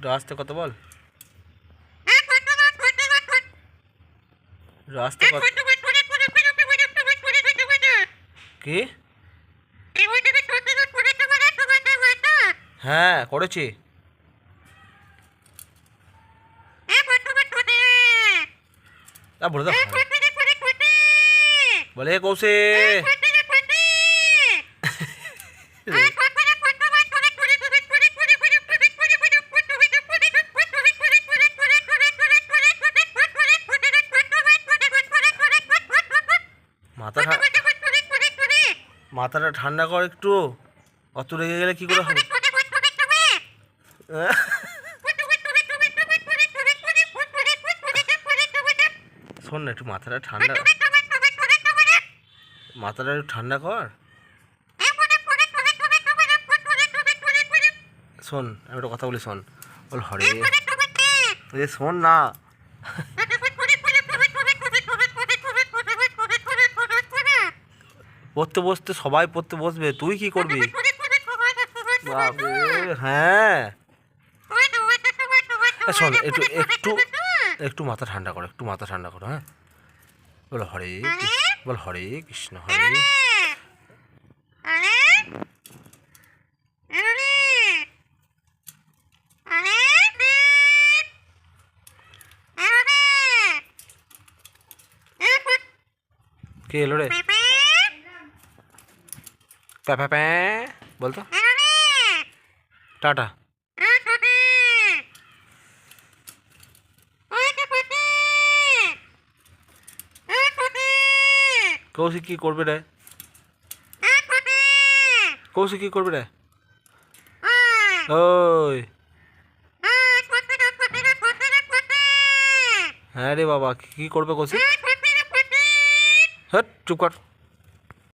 রাস্তা কত বল? রাস্তা কত? কি? হ্যাঁ করেছি। তা বলে দাও। বলে কৌশে মাথা ঠা- মাথাটা ঠান্ডা কর একটু। অত রেগে গেলে কি করে হবে? শোন না, একটু মাথাটা ঠান্ডা মাথাটা একটু ঠান্ডা কর। শোন, আমি একটা কথা বলি, শোন। বল, হরে শোন না। পড়তে বসতে সবাই পড়তে বসবে তুই কি করবি হ্যাঁ শোন একটু একটু একটু মাথা ঠান্ডা করো একটু মাথা ঠান্ডা করো হ্যাঁ বল হরে বল হরে কৃষ্ণ হরে কে এলো রে প্যা প্যা প্যা বলতো টাটা কৌশিক কি করবে রে কৌশিক কি করবে রে ওই হ্যাঁ রে বাবা কি করবে কৌশিক হ্যাঁ চুপ কর